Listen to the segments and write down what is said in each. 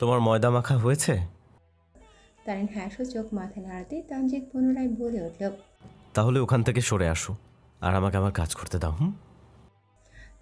তোমার ময়দা মাখা হয়েছে? তারিন চোখ মাথা নাড়াতে তামজিৎ পুনরায় বলে উঠল তাহলে ওখান থেকে সরে আসো আর আমাকে আমার কাজ করতে দাও হুম?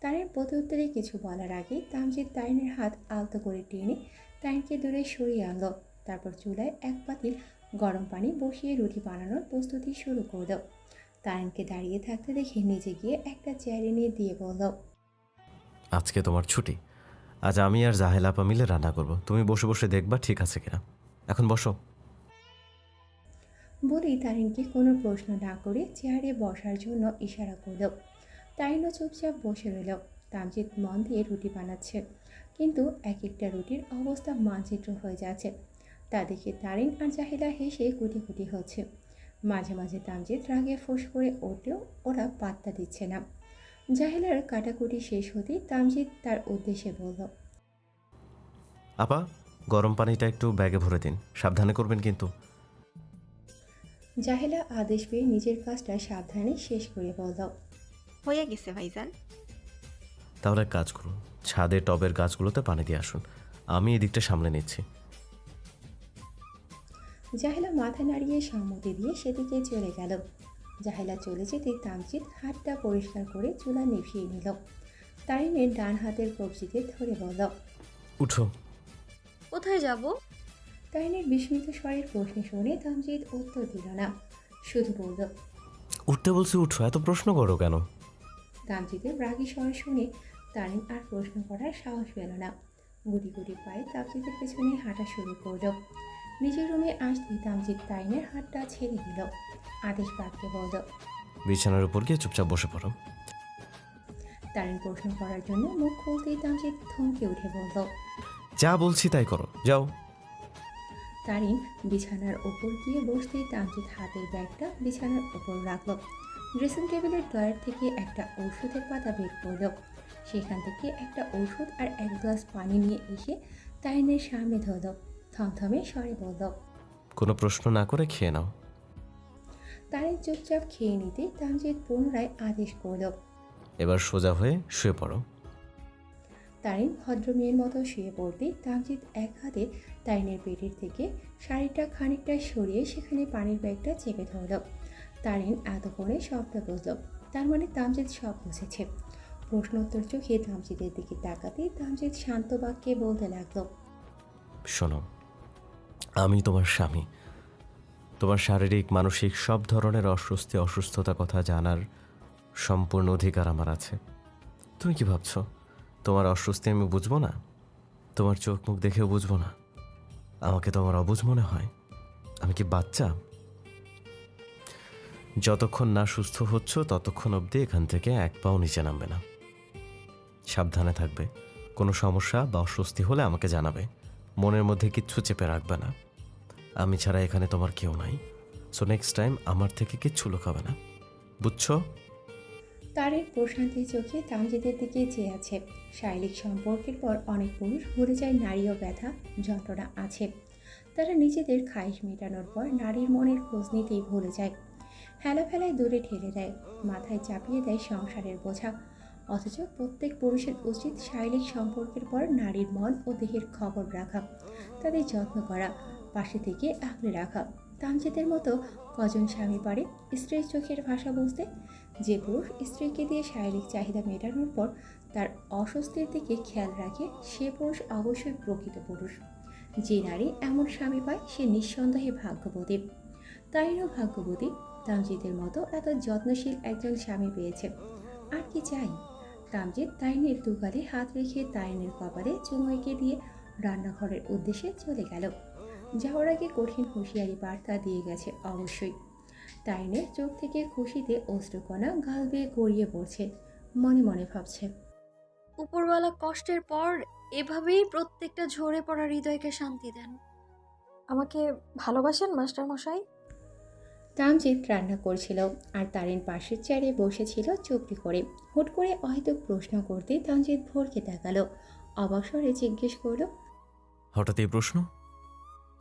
তারিন প্রত্যুত্তরে কিছু বলার আগে তামজিৎ তারিনের হাত আলতো করে টেনে তারিনকে দূরে সরিয়ে আনলো। তারপর চুলায় এক পাতিল গরম পানি বসিয়ে রুটি বানানোর প্রস্তুতি শুরু করল। তারিনকে দাঁড়িয়ে থাকতে দেখে নিজে গিয়ে একটা চেয়ারে নিয়ে দিয়ে বলল আজকে তোমার ছুটি আজ আমি আর জাহেল আপা মিলে রান্না করব। তুমি বসে বসে দেখবা ঠিক আছে কিনা। এখন বসো। বলেই তারিনকে কোনো প্রশ্ন না করে চেয়ারে বসার জন্য ইশারা করল। তারিনও চুপচাপ বসে রইল। তামজিৎ মন দিয়ে রুটি বানাচ্ছে। কিন্তু এক একটা রুটির অবস্থা মানচিত্র হয়ে যাচ্ছে। তা দেখে তারিন আর জাহিলা হেসে কুটি কুটি হচ্ছে। মাঝে মাঝে তামজিৎ রাগে ফোঁস করে উঠলেও ওরা পাত্তা দিচ্ছে না। জাহিলার কাটাকুটি শেষ হতেই তামজিৎ তার উদ্দেশ্যে বলল আপা গরম পানিটা একটু ব্যাগে ভরে দিন। সাবধানে করবেন কিন্তু। জাহিলা আদেশ পেয়ে নিজের কাজটা সাবধানে শেষ করে বলল হয়ে গেছে ভাইজান। তাহলে এক কাজ করুন। ছাদে টবের গাছগুলোতে পানি দিয়ে আসুন। আমি এদিকটা সামলে নিচ্ছি। জাহেলা মাথা নাড়িয়ে সম্মতি দিয়ে সেদিকে চলে গেল। জাহেলা চলে যেতে তামজিৎ হাতটা পরিষ্কার করে চুলা নিভিয়ে নিল। তারিনের ডান হাতের কবজিতে ধরে বলল উঠো। কোথায় যাব? তারিনের বিস্মিত স্বরের প্রশ্ন শুনে তামজিৎ উত্তর দিল না শুধু বলল উঠতে বলছি উঠো এত প্রশ্ন করো কেন? তামজিদের রাগী স্বর শুনে তারিন আর প্রশ্ন করার সাহস পেল না। গুটি গুটি পায়ে তামজিদের পেছনে হাঁটা শুরু করল। নিজের রুমে আসতেই তামজিৎ তারিনের হাতটা ছেড়ে দিল। আদেশ বাক্যে বলল বিছানার উপর গিয়ে চুপচাপ বসে পড়ো। তারিন প্রশ্ন করার জন্য মুখ খুলতেই তামজিৎ থমকে উঠে বলল যা বলছি তাই করো যাও। তারিন বিছানার ওপর গিয়ে বসতেই তামজিৎ হাতের ব্যাগটা বিছানার ওপর রাখল। ড্রেসিং টেবিলের ড্রয়ার থেকে একটা ঔষধের পাতা বের করল। সেখান থেকে একটা ওষুধ আর এক গ্লাস পানি নিয়ে এসে তারিনের সামনে ধরল। থমথমে স্বরে বলল কোনো প্রশ্ন না করে খেয়ে নাও। তারিন চুপচাপ খেয়ে নিতেই তামজিৎ পুনরায় আদেশ করল। এবার সোজা হয়ে শুয়ে পড়ো। তারিন ভদ্র মেয়ের মতো শুয়ে পড়তেই তামজিৎ এক হাতে তারিনের পেটের থেকে শাড়িটা খানিকটা সরিয়ে সেখানে পানির ব্যাগটা চেপে ধরল। তারিন এত করে সবটা বুঝল তার মানে তামজিৎ সব বুঝেছে। প্রশ্নোত্তর চোখে তামজিদের দিকে তাকাতেই তামজিৎ শান্ত বাক্যে বলতে লাগল শোনো আমি তোমার স্বামী। তোমার শারীরিক, মানসিক সব ধরনের অস্বস্তি, অসুস্থতা কথা জানার সম্পূর্ণ অধিকার আমার আছে। তুমি কি ভাবছ? তোমার অস্বস্তি আমি বুঝব না? তোমার চোখ মুখ দেখেও বুঝব না? আমাকে তোমার অবুঝ মনে হয়? আমি কি বাচ্চা? যতক্ষণ না সুস্থ হচ্ছ, ততক্ষণ অবধি এখান থেকে এক পাও নিচে নামবে না। সাবধানে থাকবে। কোনো সমস্যা বা অস্বস্তি হলে আমাকে জানাবে। মনের মধ্যে কিচ্ছু চেপে রাখবে না। আমি ছাড়া এখানে তোমার কেউ নাই। সো নেক্সট টাইম আমার থেকে কিচ্ছু লুকাবে না। বুঝছ? তারের প্রশান্তি চোখে তামজিদের দিকে চেয়ে আছে। শারীরিক সম্পর্কের পর অনেক পুরুষ ভুলে যায় নারী ও ব্যথা, যন্ত্রণা আছে। তারা নিজেদের খাইশ মেটানোর পর নারীর মনের খোঁজ নিতেই ভুলে যায়। হেলা ফেলায় দূরে ঠেলে দেয়, মাথায় চাপিয়ে দেয় সংসারের বোঝা। অথচ প্রত্যেক পুরুষের উচিত শারীরিক সম্পর্কের পর নারীর মন ও দেহের খবর রাখা, তাদের যত্ন করা। পাশে থেকে আগলে রাখা। তামজিদের মতো কজন স্বামী পারে স্ত্রীর চোখের ভাষা বুঝতে? যে পুরুষ স্ত্রীকে দিয়ে শারীরিক চাহিদা মেটানোর পর তার অস্বস্তির দিকে খেয়াল রাখে, সে পুরুষ অবশ্যই প্রকৃত পুরুষ। যে নারী এমন স্বামী পায়, সে নিঃসন্দেহে ভাগ্যবতী। তাইরও ভাগ্যবতী তামজিদের মতো এত যত্নশীল একজন স্বামী পেয়েছে। আর কি চাই? তামজিদ তাইনের দুগালে হাত রেখে তাইনের কপালে চুমু এঁকে দিয়ে রান্নাঘরের উদ্দেশ্যে চলে গেল। যাওয়ার আগে কঠিন হুঁশিয়ারি বার্তা দিয়ে গেছে অবশ্যই। তাইনের চোখ থেকে খুশিতে অশ্রুকণা গাল বেয়ে গড়িয়ে পড়ছে মনে মনে ভাবছে। উপরওয়ালা কষ্টের পর এভাবেই প্রত্যেকটা ঝরে পড়া হৃদয়কে শান্তি দেন। আমাকে ভালোবাসেন মাস্টার মশাই তামজিৎ রান্না করছিল আর তারিন পাশের চেয়ারে বসেছিল চুপটি করে। হুট করে অহেতুক প্রশ্ন করতে তামজিৎ ভোরকে তাকালো। অবাক স্বরে জিজ্ঞেস করল হঠাৎ এই প্রশ্ন?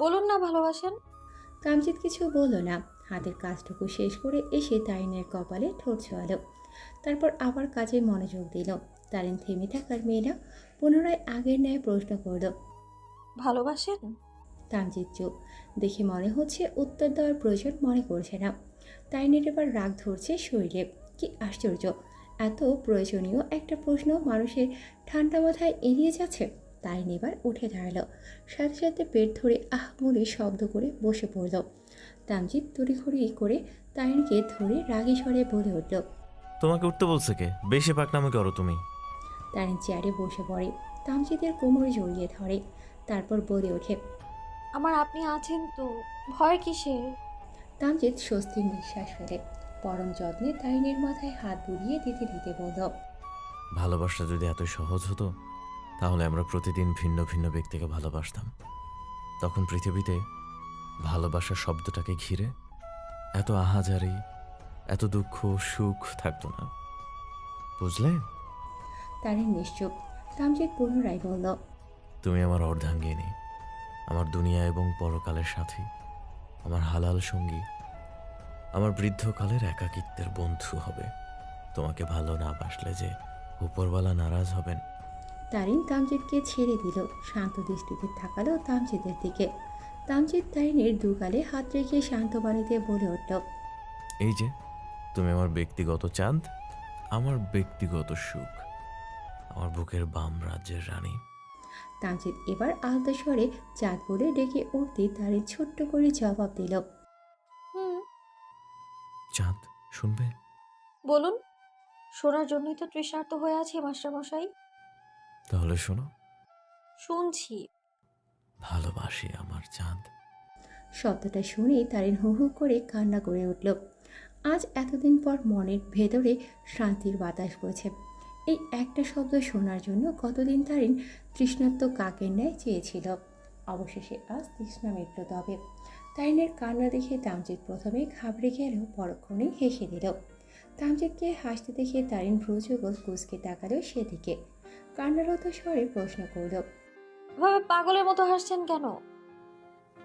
বলুন না ভালোবাসেন। তামজিৎ কিছু বলল না। হাতের কাজটুকু শেষ করে এসে তারিনের কপালে ঠোঁট ছোয়ালো। তারপর আবার কাজে মনোযোগ দিল। তারিন থেমে থাকার মেয়েরা পুনরায় আগের ন্যায় প্রশ্ন করল ভালোবাসেন? তামজিৎ চুপ। দেখে মনে হচ্ছে উত্তর দেওয়ার প্রয়োজন মনে করছে না। তাইনের এবার রাগ ধরছে শরীরে। কি আশ্চর্য! এত প্রয়োজনীয় একটা প্রশ্ন মানুষের ঠান্ডা মাথায় এড়িয়ে যাচ্ছে। তাই এবার উঠে দাঁড়াল। সাথে সাথে পেট ধরে আহ আহমরে শব্দ করে বসে পড়ল। তামজিৎ তড়িঘড়ি করে তাইনকে ধরে রাগী স্বরে বলে উঠল তোমাকে উঠতে বলছে কে? বেশি পাকনামি করো তুমি। তারিন চেয়ারে বসে পড়ে। তামজিদের কোমরে জড়িয়ে ধরে তারপর বলে ওঠে আমার আপনি আছেন তো ভয় কিসের? তামজিৎ স্বস্তির নিঃশ্বাস ফেলে। পরম যত্নে তাইনের মাথায় হাত বুলিয়ে দিতে দিতে বলল ভালোবাসা যদি এত সহজ হতো তাহলে আমরা প্রতিদিন ভিন্ন ভিন্ন ব্যক্তিকে ভালোবাসতাম। তখন পৃথিবীতে ভালোবাসা শব্দটাকে ঘিরে এত আহাজারি এত দুঃখ সুখ থাকতো না। বুঝলে? তারিন নিশ্চুপ। তামজিৎ পুনরায় বলল তুমি আমার অর্ধাঙ্গিনী আমার দুনিয়া এবং পরকালের সাথী আমার হালাল সঙ্গী আমার বৃদ্ধকালের একাকিত্বের বন্ধু হবে। তোমাকে ভালো না বাসলে যে উপরওয়ালা নারাজ হবেন তারিন তামজিৎকে ছেড়ে দিল। শান্ত দৃষ্টিতে তাকালো তামজিদের দিকে। তামজিৎ তারিনের দুগালে হাত রেখে শান্ত বাণীতে বলে উঠল এই যে তুমি আমার ব্যক্তিগত চাঁদ আমার ব্যক্তিগত সুখ আমার বুকের বাম রাজ্যের রানী। তামজিৎ এবার আলতো স্বরে চাঁদ বলে ডেকে উঠতে তারিন ছোট্ট করে জবাব দিল হুম। চাঁদ শুনবে? বলুন শোনার জন্যই তো তৃষ্ণার্ত হয়ে আছি মাস্টারমশাই। তাহলে শোনো। শুনছি। ভালোবাসি আমার চাঁদ। শব্দটা শুনেই তারিন হু হু করে কান্না করে উঠল। আজ এতদিন পর মনের ভেতরে শান্তির বাতাস বইছে। এই একটা শব্দ শোনার জন্য কতদিন তারিন তৃষ্ণাত্ম কাকের ন্যায় চেয়েছিল? অবশেষে আজ তৃষ্ণা মিটল তবে। তারিনের কান্না দেখে তামজিৎ প্রথমে ঘাবড়ে গেলেও পরক্ষণেই হেসে দিল। তামজিৎকে হাসতে দেখে তারিন ভ্রুযুগল কুচকে তাকালো সেদিকে। কান্নারত স্বরে প্রশ্ন করল এভাবে পাগলের মতো হাসছেন কেন?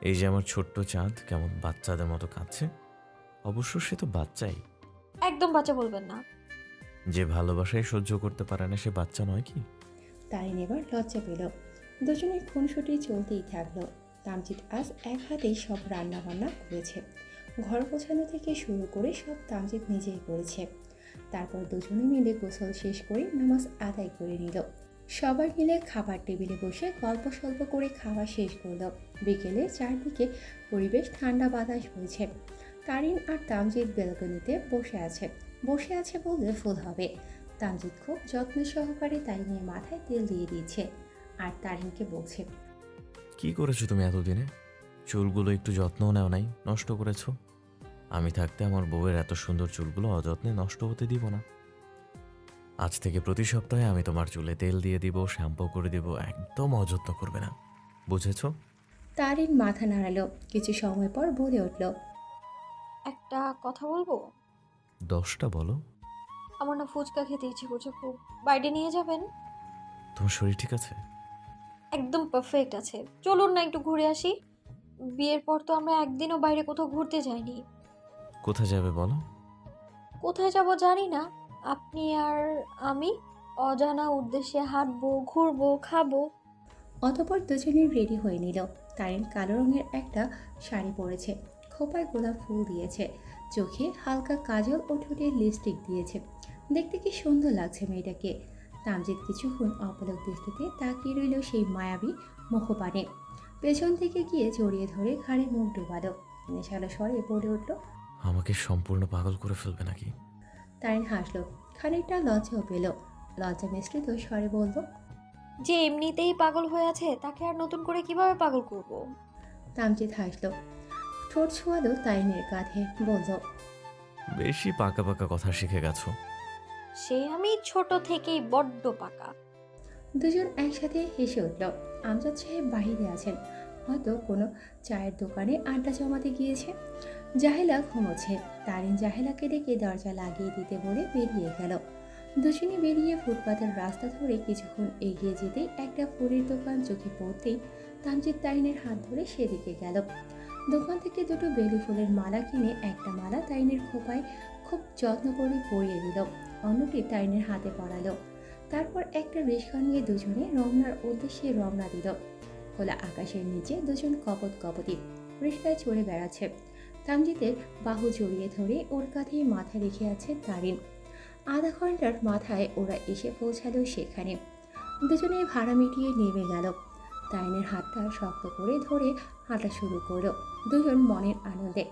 এই যে আমার ছোট্ট চাঁদ কেমন বাচ্চাদের মতো কাঁদছে অবশ্য সে তো বাচ্চাই। একদম বাচ্চা বলবেন না। যে ভালোবাসায় সহ্য করতে পারে না সে বাচ্চা নয় কি? তারিন এবার লজ্জা পেল। দুজনের খুনসুটি চলতেই থাকল। তামজিৎ আজ এক হাতেই সব রান্না বান্না করেছে। ঘর গোছানো থেকে শুরু করে সব তামজিৎ নিজেই করেছে। তারপর দুজনে মিলে গোসল শেষ করে নামাজ আদায় করে নিল। সবাই মিলে খাবার টেবিলে বসে গল্প সল্প করে খাওয়া শেষ করল। বিকেলে চারদিকে পরিবেশ ঠান্ডা বাতাস বইছে। তারিন আর তামজিৎ বেলকনিতে বসে আছে। বসে আছে বললে ভুল হবে। তামজিৎ খুব যত্ন সহকারে তারিনের মাথায় তেল দিয়ে দিচ্ছে আর তারিনকে বলছে, কি করেছ তুমি এতদিনে? চুলগুলো একটু যত্নও নেও নাই, নষ্ট করেছ? আমি থাকতে আমার বউয়ের এত সুন্দর চুলগুলো অযত্নে নষ্ট হতে দিব না। আজ থেকে প্রতি সপ্তাহে আমি তোমার চুলে তেল দিয়ে দিব শ্যাম্পু করে দিব একদম অযত্ন করবে না। বুঝেছ? তারিন মাথা নাড়ালো। কিছু সময় পর বলে উঠল একটা কথা বলব? দশটা বলো। আমার না ফুচকা খেতে ইচ্ছে করছে খুব বাইরে নিয়ে যাবেন? তোমার শরীর ঠিক আছে? একদম পারফেক্ট আছে। চলুন না একটু ঘুরে আসি। বিয়ের পর তো আমরা একদিনও বাইরে কোথাও ঘুরতে যাইনি। কোথায় যাবে বলো? কোথায় যাব জানি না। আপনি আর আমি অজানা উদ্দেশ্যে হাঁটবো ঘুরবো খাব। অতপর দুজনেই রেডি হয়ে নিল। তারিন কালো রঙের একটা শাড়ি পরেছে খোপায় গোলাপ ফুল দিয়েছে চোখে হালকা কাজল ও ঠোঁটে লিপস্টিক দিয়েছে। দেখতে কি সুন্দর লাগছে মেয়েটাকে। তামজিৎ কিছুক্ষণ অপলক দৃষ্টিতে তাকিয়ে রইল সেই মায়াবী মুখপানে। পেছন থেকে গিয়ে জড়িয়ে ধরে ঘাড়ে মুখ ডুবালো। নেশালো স্বরে বলে উঠল আমাকে সম্পূর্ণ পাগল করে ফেলবে নাকি? তারিন হাসলো। খানিকটা লজ্জাও পেল। লজ্জা মিশ্রিত স্বরে বলল যে এমনিতেই পাগল হয়ে আছে তাকে আর নতুন করে কীভাবে পাগল করব। তামজিৎ হাসলো। ঠোঁট ছোয়ালো তাইনের কাঁধে বলল বেশি পাকা পাকা কথা শিখে গেছো। সে আমি ছোট থেকেই বড্ড পাকা। দুজন একসাথে হেসে উঠল। আমজাদ সাহেব বাহিরে আছেন। হয়তো কোনো চায়ের দোকানে আড্ডা জমাতে গিয়েছে। জাহেলা ঘুমোচ্ছে। তারিন জাহেলাকে ডেকে দরজা লাগিয়ে দিতে বলে বেরিয়ে গেল। দুজনে বেরিয়ে ফুটপাতের রাস্তা ধরে কিছুক্ষণ এগিয়ে যেতেই একটা ফুলের দোকান চোখে পড়তেই তামজিৎ তাইনের হাত ধরে সেদিকে গেল। দোকান থেকে দুটো বেলি ফুলের মালা কিনে একটা মালা তাইনের খোপায় খুব যত্ন করে পরিয়ে দিল। অন্যটি তাইনের হাতে পড়ালো তারপর একটা রিক্সা নিয়ে দুজনে রমনার উদ্দেশ্যে রওনা দিল। খোলা আকাশের নিচে দুজন কপত কপতি রিস্কায় চড়ে বেড়াচ্ছে। তামজিদের বাহু জড়িয়ে ধরে ওর কাঁধে মাথা রেখে আছে তারিন। আধা ঘণ্টার মাথায় ওরা এসে পৌঁছালো সেখানে। দুজনে ভাড়া মিটিয়ে নেমে গেল। তাইনের হাতটা শক্ত করে ধরে হাঁটা শুরু করল। দুজন মনের আনন্দে।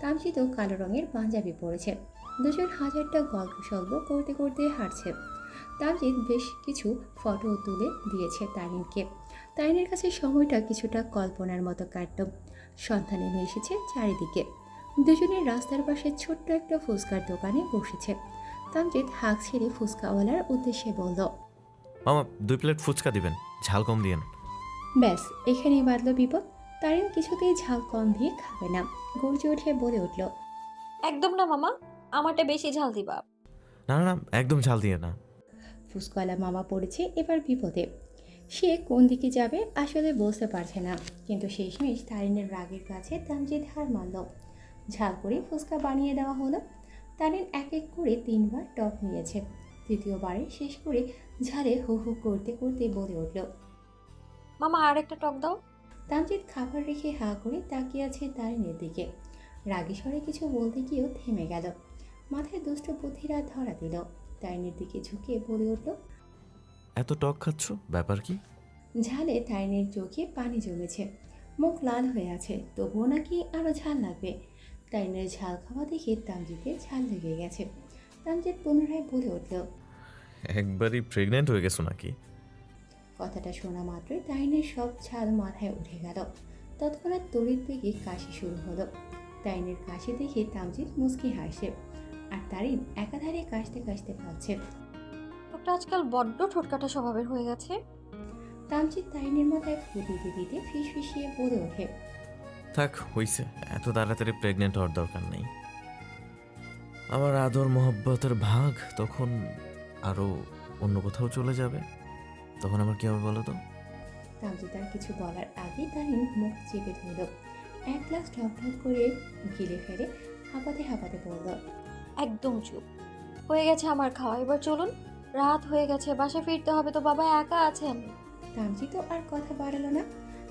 তামজিদও কালো রঙের পাঞ্জাবি পরেছে। দুজন হাজারটা গল্প সল্প করতে করতে হাঁটছে। তামজিদ বেশ কিছু ফটো তুলে দিয়েছে তারিনকে। তারিনের কাছে সময়টা কিছুটা কল্পনার মতো কাটল। সন্ধ্যা নেমে এসেছে চারিদিকে। দুজনের রাস্তার পাশে ছোট্ট একটা ফুচকার দোকানে বসেছে। তামজিদ হাঁক ছেড়ে ফুচকাওয়ালার উদ্দেশ্যে বলল মামা দুই প্লেট ফুচকা দিবেন ঝাল কম দিয়েন ব্যাস এখানেই বাঁধল বিপদ। তারিন কিছুতেই ঝাল কম দিয়ে খাবে না। গর্জে উঠে বলে উঠল একদম না মামা আমারটা বেশি ঝাল দিবা। না না না একদম ঝাল দিয়ে না। ফুসকলা মামা পড়েছে এবার বিপদে। সে কোন দিকে যাবে আসলে বুঝতে পারছে না। কিন্তু শেষমেশ তারিনের রাগের কাছে তামজিদ হার মানল। ঝাল করে ফুচকা বানিয়ে দেওয়া হলো। তারিন এক এক করে তিনবার টক নিয়েছে। তৃতীয়বারে শেষ করে ঝালে হু হু করতে করতে বলে উঠল মামা আর একটা টক দাও। তামজিদ খাবার রেখে হা করে তাকিয়ে আছে তারিনের দিকে। রাগী স্বরে কিছু বলতে গিয়েও থেমে গেল। মাথায় দুষ্ট বুদ্ধিরা ধরা দিল। তারিনের দিকে ঝুঁকে বলে উঠল এত টক খাচ্ছ? ব্যাপার কি? ঝালে তাইনের চোখে পানি জমেছে। মুখ লাল হয়ে আছে তবুও নাকি আরও ঝাল লাগবে। তাইনের ঝাল খাওয়া দেখে তামজিদের ঝাল লেগে গেছে। তামজিদ পুনরায় বলে উঠল একবারই প্রেগনেন্ট হয়ে গেছো নাকি? কথাটা শোনা মাত্রই তাইনের সব ঝাল মাথায় উঠে গেল। তৎক্ষণাৎ তড়িৎ বেগে কাশি শুরু হলো। তাইনের কাশি দেখে তামজিদ মুচকি হাসে আর তারিন একাধারে কাশতে কাশতে ভাবছে লোকটা আজকাল বড্ড ঠোটকাটা স্বভাবের হয়ে গেছে। তামজিদ তাইনের মাথায় ফু দিতে দিতে ফিস ফিসিয়ে বলে ওঠে। থাক হইছে। এত তাড়াতাড়ি প্রেগনেন্ট হওয়ার দরকার নেই। আমার আদর মহব্বতের ভাগ তখন আরও অন্য কোথাও চলে যাবে। তখন আমার কী হবে বলো তো? তামজি তার কিছু বলার আগেই তারিন মুখ চেপে ধরল। এক গ্লাস ঢক ঢক করে গিলে ফেলে হাঁপাতে হাঁপাতে বলল একদম চুপ। হয়ে গেছে আমার খাওয়া এবার চলুন। রাত হয়ে গেছে বাসা ফিরতে হবে তো বাবা একা আছেন। তামজি তো আর কথা বাড়ালো না।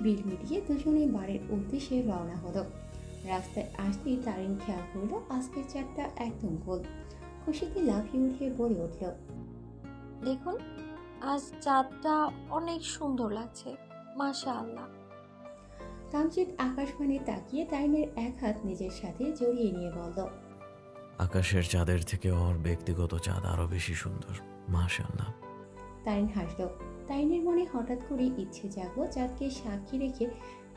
বিল মিটিয়ে দুজনেই বাড়ির উদ্দেশ্যে রওনা হলো। রাস্তায় আসতেই তারিন খেয়াল করল আজকের চারটা একদম গোল। খুশিতে লাফিয়ে উঠে বলে উঠল দেখুন আজ চাঁদটা অনেক সুন্দর লাগছে মাশা আল্লাহ তামজিৎ আকাশবাণী তাকিয়ে তাইনের এক হাত নিজের সাথে জড়িয়ে নিয়ে বলল আকাশের চাঁদের থেকে ওর ব্যক্তিগত চাঁদ আরও বেশি সুন্দর। মাশাল্লাহ তারিন হাসল। তাইনের মনে হঠাৎ করে ইচ্ছে জাগলো চাঁদকে সাক্ষী রেখে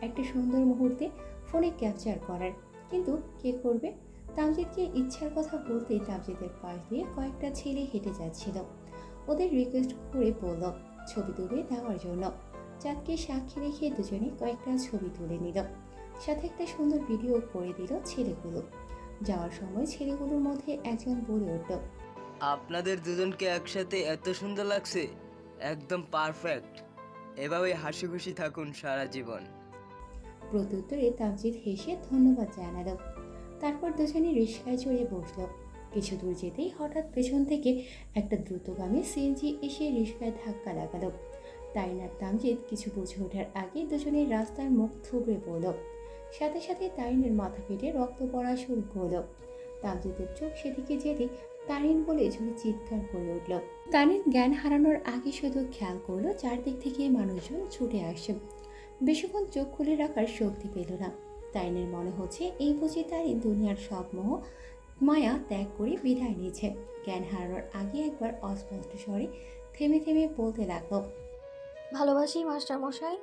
একটা সুন্দর মুহূর্তে ফোনে ক্যাপচার করার। কিন্তু কে করবে? তামজিদকে ইচ্ছার কথা বলতেই তামজিদের পাশ দিয়ে কয়েকটা ছেলে হেঁটে যাচ্ছিল। ওদের রিকোয়েস্ট করে বলল, ছবি তুলে দেওয়ার জন্য। চাঁদকে সাক্ষী রেখে দুজনে কয়েকটা ছবি তুলে নিল। সাথে একটা সুন্দর ভিডিও করে দিল ছেলেগুলো। যাওয়ার সময় ছেলেগুলোর মধ্যে একজন বলে উঠল আপনাদের দুজনকে একসাথে এত সুন্দর লাগছে, একদম পারফেক্ট এভাবে হাসি খুশি থাকুন সারা জীবন। প্রত্যুত্তরে তামজিদ হেসে ধন্যবাদ জানালো। তারপর দুজনে রিক্সায় চড়ে বসল। কিছু দূর যেতেই হঠাৎ পেছন থেকে একটা দ্রুতগামী সিএনজি এসে রিক্সায় ধাক্কা লাগালো। তাইনার তামজিদ কিছু বুঝে ওঠার আগে দুজনের রাস্তার মুখ থুবড়ে পড়ল। সাথে সাথে তাইনের মাথা ফেটে রক্ত পড়া শুরু করল। তামজিদের চোখ সেদিকে যেতে তারিন বলে ঝুড়ি চিৎকার করে উঠল। তারিন জ্ঞান হারানোর আগে শুধু খেয়াল করল, চারদিক থেকে মানুষজন ছুটে আসছে। বেশিক্ষণ চোখ খুলে রাখার শক্তি পেল না। তাইনের মনে হচ্ছে এই বুঝি তারই দুনিয়ার সব মোহ মায়া ত্যাগ করে বিদায় নিয়েছে। জ্ঞান হারানোর আগে একবার অস্পষ্ট স্বরে থেমে থেমে বলতে লাগল, ভালোবাসি মাস্টার মশাই